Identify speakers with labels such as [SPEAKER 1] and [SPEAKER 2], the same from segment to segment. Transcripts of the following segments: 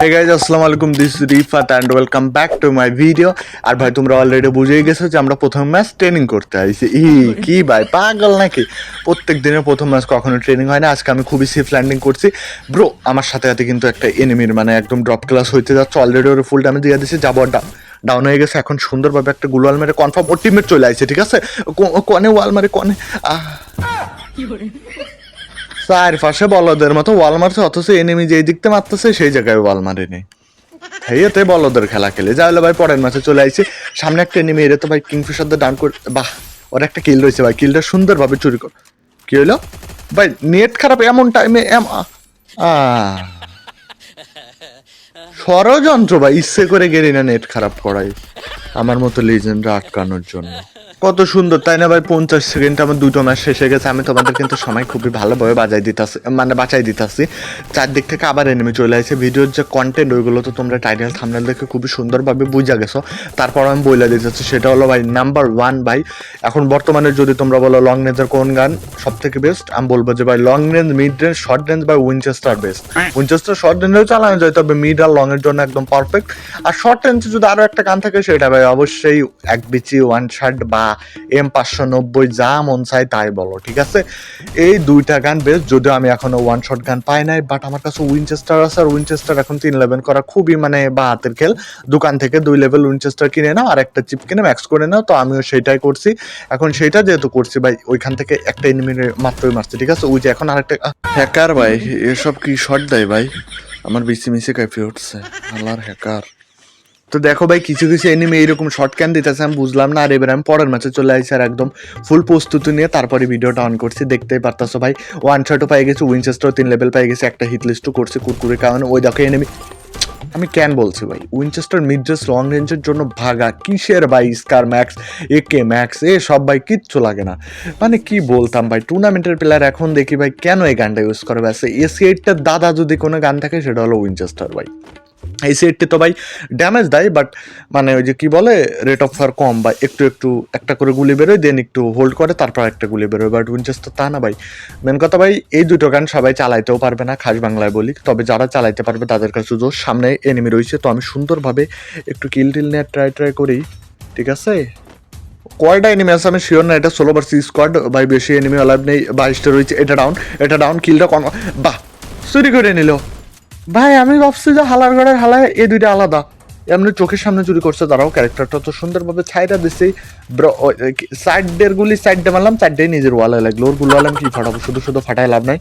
[SPEAKER 1] হে guys আসসালামু আলাইকুম this Rifat and welcome back to my video আর ভাই, তোমরা অলরেডি বুঝেই গেছো যে আমরা প্রথম ম্যাচ ট্রেনিং করতে আইছি। ই, কি ভাই, পাগল নাকি? প্রত্যেক দিনের প্রথম ম্যাচ কখনো ট্রেনিং হয় না। আজকে আমি খুবই সেফ ল্যান্ডিং করছি। ব্রো আমার সাথে সাথে কিন্তু একটা এনিমির মানে একদম ড্রপ ক্লাস হইতে যাচ্ছে। অলরেডি ওর ফুল ড্যামেজ দিয়ে দিচ্ছে যাব ডাউন ডাউন হয়ে গেছে, এখন সুন্দরভাবে একটা গুলওয়াল মেরে কনফার্ম ওর টিমমেট চলে আসছে ঠিক আছে? কনে ওয়াল মারে কনে? আহ। চারপাশে বলদের মতো ওয়াল মারছে অথচ এনিমি যেই দিকতে মারতেছে, সেই জায়গায় ওয়াল মারেনি হেয়েতে বলদের খেলা খেলে। যা হলো ভাই, পরের ম্যাচে চলে আইছি। সামনে একটা এনিমি এরে তো ভাই কিংফিশারদের ডাউন করে বাহ, ওর একটা কিল রয়েছে ভাই। কিলটা সুন্দরভাবে চুরি কর কি হইল? ভাই নেট খারাপ এমন টাইমে এম ষড়যন্ত্র ভাই, ইচ্ছে করে গেলি না নেট খারাপ করাই আমার মতো লিজেন্ডরা আটকানোর জন্য। কত সুন্দর, তাই না ভাই? পঞ্চাশ সেকেন্ড আমার দুটো ম্যাচ শেষ হয়ে গেছে। আমি তোমাদের কিন্তু সময় খুবই ভালোভাবে বাজাই দিতেছি মানে বাঁচাই দিতেছি। চারদিক থেকে আবার এনেমে চলে আসে। ভিডিওর যে কন্টেন্ট ওইগুলো তো তোমরা টাইটেল থামনেল দেখে খুবই সুন্দরভাবে বুঝা গেছো। তারপর আমি বলে দিতেছি, সেটা হলো ভাই নাম্বার ওয়ান ভাই। এখন বর্তমানে যদি তোমরা বলো লং রেঞ্জের কোন গান সব থেকে বেস্ট আমি বলব যে ভাই long range mid range short range বা উইনচেস্টার বেস্ট উইনচেস্টার শর্ট রেঞ্জেও চালানো যায়, তবে মিড আর লং এর জন্য একদম পারফেক্ট আর শর্ট রেঞ্জে যদি আরও একটা গান থাকে, সেটা ভাই, অবশ্যই এক বিচি ওয়ান শার্ট বা এম পাঁচশো নব্বই যা মন চাই তাই বলো, ঠিক আছে? এই দুইটা গান বেশ, যদিও আমি এখনও ওয়ান শট গান পাই নাই বাট আমার কাছে উইনচেস্টার আছে, আর উইনচেস্টার এখন তিন লেভেল করা খুবই মানে বা হাতের খেল। দোকান থেকে দুই লেভেল উইনচেস্টার কিনে নাও, আর একটা চিপ কিনে ম্যাক্স করে নাও, তো আমিও সেটাই করছি। এখন সেটা যেহেতু করছি, ভাই, ওইখান থেকে একটা এনিমি মাত্রই মারছি, ঠিক আছে? ওই যে এখন আরেকটা হ্যাকার ভাই, এসব কি শট দেয়, ভাই? আমার বিসি মিসে কাইফে উঠছে। আল্লাহর হ্যাকার তো দেখো ভাই, কিছু কিছু এনিমে এইরকম শর্ট ক্যান দিতেছে, আমি বুঝলাম না। আর এবার আমি পরের ম্যাচে চলে আসি আর একদম ফুল প্রস্তুতি নিয়ে তারপরে ভিডিওটা অন করছি। দেখতেই পারতাছো ভাই ওয়ান শটও পাই গেছি উইনচেস্টারও তিন লেভেল পাই গেছে, একটা হিট লিস্টও করছে কুরকুরে কারণে। ওই দেখো এনিমি আমি ক্যান বলছি ভাই উইনচেস্টার মিড রেঞ্জ লং রেঞ্জের জন্য ভাগা কিসের ভাই? স্কার ম্যাক্স এ কে ম্যাক্স এ সব ভাই কিচ্ছু লাগে না। মানে কি বলতাম ভাই টুর্নামেন্টের প্লেয়ার এখন দেখি ভাই, কেন এই গানটা ইউজ করে? ব্যাসে এসি এইটটার দাদা যদি কোনো গান থাকে, সেটা হলো উইনচেস্টার ভাই। এই সেটটি তো ভাই ড্যামেজ দেয় বাট মানে ওই যে কি বলে রেট অফ ফায়ার কম বা একটু একটু একটা করে গুলি বেরোয় দেন একটু হোল্ড করে, তারপর একটা গুলি বেরোয় বাট উইনচেস্টার তা না ভাই। মেন কথা ভাই, এই দুটো গান সবাই চালাইতেও পারবে না, খাস বাংলায় বলি, তবে যারা চালাইতে পারবে তাদের কাছে তো সামনে এনিমি রয়েছে, তো আমি সুন্দরভাবে একটু কিল টিল নিয়ে ট্রাই ট্রাই করি, ঠিক আছে? কয়টা এনিমি আছে আমি শিওর না, এটা ষোলো ভার্সি স্কোয়াড ভাই বেশি এনিমি অলাইভ নেই, বাইশটা রয়েছে, এটা ডাউন এটা ডাউন কিলটা কন বাহ, চুরি করে নিল। ভাই আমি ভাবছি যে হালার ঘরের হালায় এই দুইটা আলাদা। এমনি চোখের সামনে চুরি করছে তারাও ক্যারেক্টারটা তো সুন্দরভাবে ছাইরা দিছি। সাইডের গুলি সাইডে মারলাম চারটেই নিজের ওয়ালে লাগল। ওরগুলো আলাম কি ফাটাবো? শুধু শুধু ফাটাই লাভ নাই।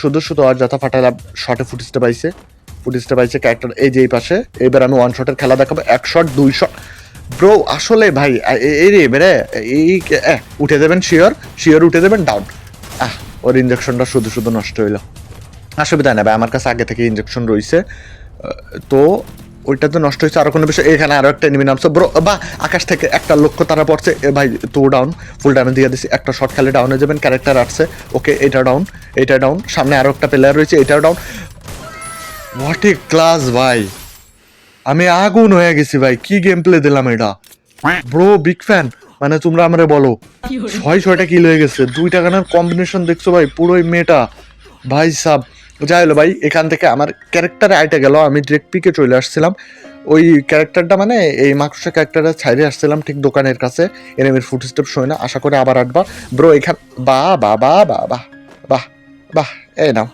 [SPEAKER 1] শুধু শুধু আর যথা ফাটাই লাভ শর্টে ফুটিসটা পাইছে। ফুটিসটা পাইছে ক্যারেক্টার এই যে এই পাশে। এবার আমি ওয়ান শটের খেলা দেখাবো এক শট দুই শট ব্রো আসলে ভাই এই রে এবারে এই এ, উঠে দেবেন শিওর শিওর উঠে দেবেন ডাউন আহ ওর ইঞ্জেকশনটা শুধু শুধু নষ্ট হইল। অসুবিধা নেই ভাই আমার কাছে আগে থেকে ইঞ্জেকশন রয়েছে। তো ওইটা তো নষ্ট হয়েছে। আরও কোনো বিষয় এখানে আরও একটা এনিমি নামছে। ব্রো বা আকাশ থেকে একটা লক্ষ্য তারা পড়ছে। এ ভাই তো ডাউন ফুল ড্যামেজ দিয়ে দিছি। একটা শর্ট খেলে ডাউন হয়ে যাবেন ক্যারেক্টার আসছে। ওকে এটা ডাউন এটা ডাউন সামনে আরও একটা প্লেয়ার রয়েছে এটাও ডাউন হোয়াট এ ক্লাস ভাই। আমি আগুন হয়ে গেছি ভাই কি গেম প্লে দিলাম এটা? ব্রো বিগ ফ্যান মানে তোমরা আমারে বলো ছয় ছয়টা কিল হয়ে গেছে। দুইটা গানের কম্বিনেশন দেখছ ভাই পুরোই মেয়েটা ভাই সাব যাই হলো ভাই, এখান থেকে আমার ক্যারেক্টার আইটে গেল, আমি ডিরেক্ট পিকে চলে আসছিলাম। ওই ক্যারেক্টারটা মানে এই মাকসা ক্যারেক্টারটা ছাইড়ে আসছিলাম ঠিক দোকানের কাছে এনিমির ফুট স্টেপ শোয় না, আশা করে আবার আটবার ব্রো এখান বা বা বা বা বাহ বাহ বাহ এই নাও।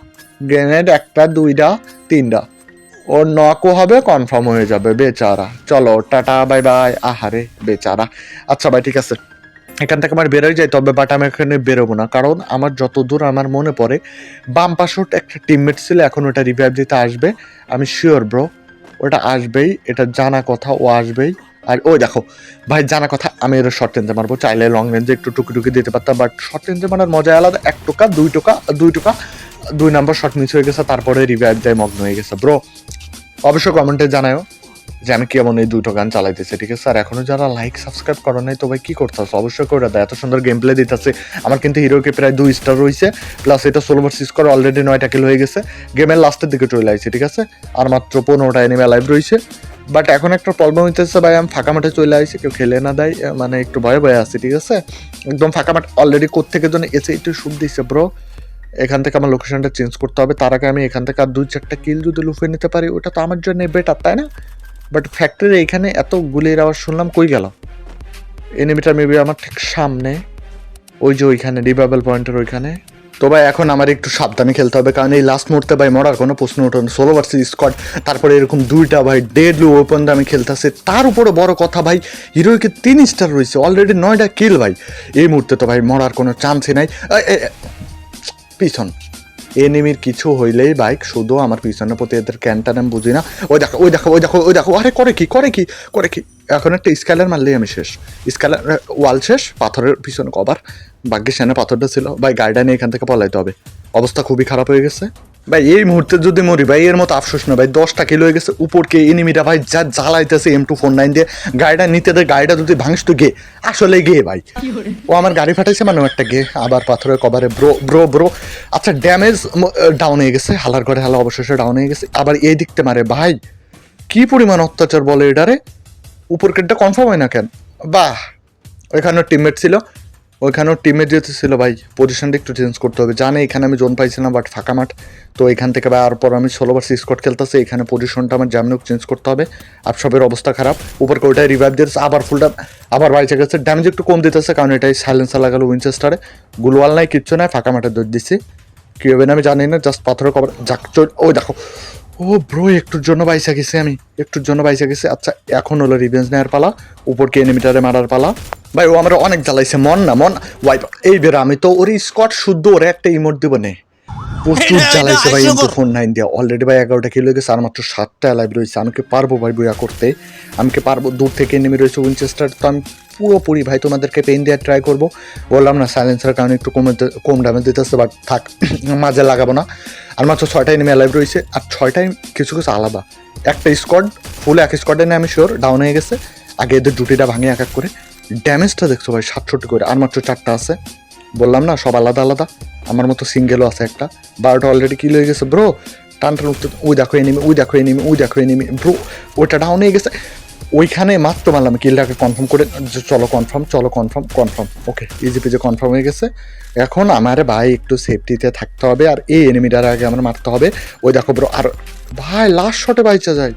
[SPEAKER 1] গ্রেনেড একটা, দুইটা, তিনটা। ওর নকও হবে কনফার্ম হয়ে যাবে, বেচারা। চলো, টাটা বাই বাই আহারে, বেচারা। আচ্ছা ভাই, ঠিক আছে। এখান থেকে আমার বেরোয় যাই তবে বাট আমি এখানে বেরোবো না। কারণ আমার যত দূর আমার মনে পড়ে, বাম পাশে একটা টিমমেট ছিল, এখন ওটা রিভাইভ দিতে আসবে। আমি শিওর ব্রো ওটা আসবেই, এটা জানা কথা, ও আসবেই। আর ওই দেখো, ভাই, জানা কথা, আমি এর শর্ট রেঞ্জে মারবো। চাইলে লং রেঞ্জে একটু টুকি টুকি দিতে পারতাম বাট শর্ট রেঞ্জে মারার মজা আলাদা। এক টোকা, দুই টোকা দুই টোকা, দুই নাম্বার শর্ট মিস হয়ে গেছে, তারপরে রিভাইভ দেয়, মগ্ন হয়ে গেছে ব্রো অবশ্যই কমেন্টে জানাও যে আমি কেমন এই দুটো গান চালাইতেছি, ঠিক আছে? আর এখনও যারা লাইক সাবস্ক্রাইব করো নাই, তো ভাই কি করতেছো? অবশ্যই করে দেয় এত সুন্দর গেম প্লে দিতেছে। আমার কিন্তু হিরোকে প্রায় দুই স্টার রয়েছে প্লাস এটা ষোলো ভার্সিস করে অলরেডি নয়টা কিল হয়ে গেছে। গেমের লাস্টের দিকে চলে আসছে ঠিক আছে? আর মাত্র পনেরোটা এনিমে লাইভ রয়েছে। বাট এখন একটা প্রবলেম হইতেছে ভাই, আমি ফাঁকা মাঠে চলে আসছি কেউ খেলে না দেয় মানে একটু ভয়ে ভয়ে আছি, ঠিক আছে? একদম ফাঁকা মাঠ অলরেডি কোথেকে যেন এসে একটু শুট দিচ্ছে ব্রো এখান থেকে আমার লোকেশনটা চেঞ্জ করতে হবে। তার আগে আমি এখান থেকে আর দুই চারটা কিল যদি লুফে নিতে পারি, ওটা তো আমার জন্য বেটার তাই না? বাট ফ্যাক্টরির এইখানে এত গুলির আওয়াজ শুনলাম, কই গেল? এনিমিটা মেবি আমার ঠিক সামনে, ওই যে ওইখানে রিভাইভাল পয়েন্টের ওইখানে। তো ভাই, এখন আমার একটু সাবধানে খেলতে হবে, কারণ এই লাস্ট মুহূর্তে ভাই মরার কোনো প্রশ্ন ওঠে না। ষোলো ভার্সেস স্কোয়াড তারপরে এরকম দুইটা ভাই ডেড ডেডলি ওপেন আমি খেলতেছি। তার উপরে বড় কথা ভাই হিরোইকে তিন স্টার রয়েছে অলরেডি নয়টা কিল ভাই। এই মুহূর্তে তো ভাই মরার কোনো চান্সই নাই। পিছন। এনিমির কিছু হইলেই বাইক, শুধু আমার পিছনে প্রতি এদের ক্যানটান আমি বুঝি না। ওই দেখো ওই দেখো ওই দেখো ওই দেখো, আরে করে কি করে কি করে কি। এখন একটা স্কেলার মারলেই আমি শেষ। স্কেলার ওয়াল শেষ, পাথরের পিছনে কবার ভাগ্যের সামনে পাথরটা ছিল। ভাই, গাড়িটা নিয়ে এখান থেকে পলাইতে হবে। অবস্থা খুবই খারাপ হয়ে গেছে। ভাই এই মুহূর্তে যদি মরি ভাই এর মতো আফসোস না ভাই দশটা কিলো হয়ে গেছে উপরকে এনিমিটা ভাই যা জ্বালাইতেছে এম টু ফোর নাইন দিয়ে গাড়িটা নিতে দেয় গাড়িটা যদি ভাঙিস তো গে আসলে গে ভাই। ও আমার গাড়ি ফাটাইছে মানে একটা গে আবার পাথরের কভারে ব্রো ব্রো ব্রো আচ্ছা ড্যামেজ ডাউন হয়ে গেছে হালার ঘরে হালা অবশেষে ডাউন হয়ে গেছে আবার এই দিকতে মারে ভাই কি পরিমাণ অত্যাচার বলে এটারে উপর কেটটা কনফার্ম হয় না কেন? বাহ ওইখানেও টিমমেট ছিল। ওইখানেও টিমের যেহেতু ছিল ভাই পজিশনটা একটু চেঞ্জ করতে হবে। জানে এখানে আমি জোন পাইছিলাম বাট ফাঁকা মাঠ। তো এখান থেকে ভাই, আর পর আমি ষোলো বার স্কট খেলতেছি, এখানে পজিশনটা আমার জ্যামনে চেঞ্জ করতে হবে। আর সবের অবস্থা খারাপ। উপর ওইটাই রিভাইভ দিয়েছে, আবার ফুলটা আবার বাইচে গেছে ড্যামেজ একটু কম দিতেছে, কারণ এটাই সাইলেন্সার লাগালো উইনচেস্টারে গুলওয়াল নাই, কিচ্ছু নাই, ফাঁকা মাঠে দৌড় দিচ্ছি। কী হবে না আমি জানি না জাস্ট পাথর কভার যাক ও দেখো। ও ব্রো একটুর জন্য বাইসা গেছি আমি, একটুর জন্য বাইসা গেছি। আচ্ছা এখন হলো রিভেঞ্জ নেয়ার পালা, উপরকে এনিমিটারে মারার পালা। ভাই, ও আমার অনেক জ্বালাইছে, মন না, মন ওয়াইপ এই বেরা আমি তো ওর স্কট শুদ্ধ ওরে একটা ইমোট দেবো নে। প্রচুর জ্বালাইছে ভাই ইন্টু ফোন নাইন দিয়ে। অলরেডি ভাই এগারোটা কিলো গেছে আর মাত্র সাতটা লাইভ রয়েছে। আমি কি পারব ভাই বইয়া করতে? আমি কি পারব? দূর থেকে নেমে রয়েছে উইনচেস্টার তো আমি পুরোপুরি ভাই তোমাদেরকে পেন দেওয়ার ট্রাই করব। বললাম না সাইলেন্সার কারণে একটু কমে কম ড্যামেজ দিতেছে বাট থাক মাঝে লাগাবো না। আর মাত্র ছয়টাই নেমে লাইভ রয়েছে আর ছয়টাই কিছু কিছু আলাদা। একটা স্কোয়াড ফুল এক স্কোয়াডে নেই আমি শিওর ডাউন হয়ে গেছে। আগে এদের জুটিটা ভাঙে এক এক করে। ড্যামেজটা দেখছ ভাই সাতষট্টি করে আর মাত্র চারটা আছে। বললাম না, সব আলাদা আলাদা। আমার মতো সিঙ্গেলও আছে একটা। বারোটা অলরেডি কিল হয়ে গেছে ব্রো টান টান উঠতে, ওই দেখো এনিমি ওই দেখো এনিমি ওই দেখো এনিমি ব্রো ওইটা ডাউন হয়ে গেছে। ওইখানে মাত্র মারলাম কিলটাকে কনফার্ম করে চলো কনফার্ম চলো কনফার্ম কনফার্ম ওকে ইজি পেজে কনফার্ম হয়ে গেছে। এখন আমার ভাই একটু সেফটিতে থাকতে হবে, আর এই এনিমিটার আগে আমার মারতে হবে। ওই দেখো ব্রো আর ভাই লাস্ট শটে বাইচা যায়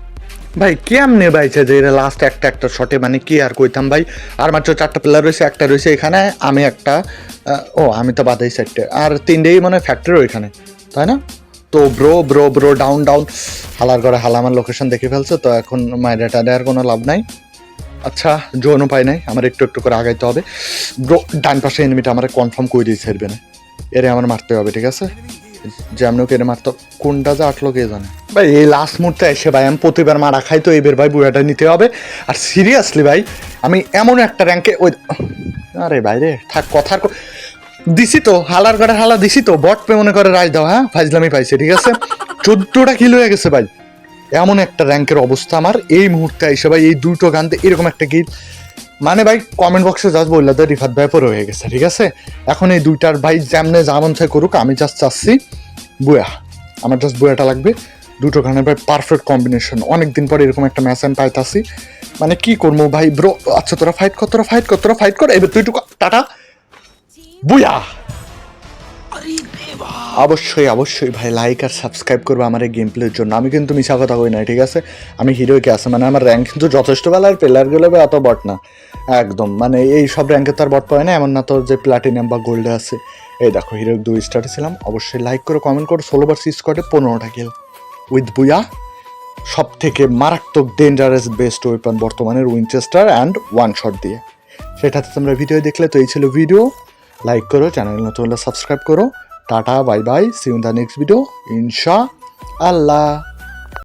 [SPEAKER 1] ভাই, কেমনে বাইছে যে এরা লাস্ট একটা একটা শটে মানে কি আর কইতাম ভাই? আর মাত্র চারটা প্লেয়ার রয়েছে, একটা রয়েছে এখানে, আমি একটা ও, আমি তো বাদাই সেটে আর তিনটেই মানে ফ্যাক্টরি ওইখানে, তাই না? তো bro bro bro down down হালার করে হালা আমার লোকেশন দেখে ফেলছে, তো এখন মাইরাটা দেওয়ার কোনো লাভ নাই। আচ্ছা জোন উপায় নাই, আমার একটু একটু করে আগাইতে হবে। ব্রো ডান পাশে এনিমিটা আমার কনফার্ম করে দিয়ে ছেড়বে না। এরে আমার মারতে হবে, ঠিক আছে? যেমন এরে মারতো, কোনটা যে আটলো কে জানে? ভাই, এই লাস্ট মুহূর্তে এসে ভাই, আমি প্রতিবার মারা খাই তো, এবার ভাই বুয়াটা নিতে হবে। আর সিরিয়াসলি ভাই, আমি এমন একটা র্যাঙ্কে ওই, আরে ভাই রে, থাক কথার দিছি তো, হালার করে হালা দিছি তো, বট পে মনে করে রাজ দাও হ্যাঁ? ফাইজলামি পাইছে, ঠিক আছে? চোদ্দটা কিলো হয়ে গেছে ভাই। এমন একটা র্যাঙ্কের অবস্থা আমার। এই মুহূর্তে এসে ভাই, এই দুটো গানতে এরকম একটা গিল মানে ভাই কমেন্ট বক্সে জাস্ট বললে তো রিফাত ভাই পরে হয়ে গেছে, ঠিক আছে? এখন এই দুইটার ভাই যেমনে যেমন থেকে করুক, আমি জাস্ট চাচ্ছি বুয়া। আমার জাস্ট বুয়াটা লাগবে। দুটো গানের ভাই পারফেক্ট কম্বিনেশন অনেক দিন পরে এরকম একটা ম্যাচ আমি পাইতাছি। মানে কি করব ভাই ব্রো আচ্ছা তোরা ফাইট কর, তোরা ফাইট কর, তোরা ফাইট কর। এবার তুইটুকু টাটা। বুয়া! অবশ্যই অবশ্যই ভাই লাইক আর সাবস্ক্রাইব করব আমার এই গেম প্লের জন্য। আমি কিন্তু মিশা কথা কই না, ঠিক আছে? আমি হিরোইকে আছে? মানে আমার র্যাঙ্ক কিন্তু যথেষ্ট ভালো, আর প্লেয়ারগুলো অত বট না। একদম মানে এই সব র্যাঙ্কে তো আর বট পায় না, এমন না তোর যে প্লাটিনাম বা গোল্ডে আছে। এই দেখো হিরো দুই স্টারে ছিলাম। অবশ্যই লাইক করে কমেন্ট করো, ষোলো বার করে পনেরোটা কিল উইথ বুয়া সব থেকে মারাত্মক ডেঞ্জারাস বেস্ট ওয়েপন বর্তমানের উইনচেস্টার অ্যান্ড ওয়ান শট দিয়ে। সেটাতে তোমরা ভিডিও দেখলে, তো এই ছিল ভিডিও লাইক করো চ্যানেল নতুন হলে সাবস্ক্রাইব করো। Tata bye bye see you in the next video ইনশা আল্লাহ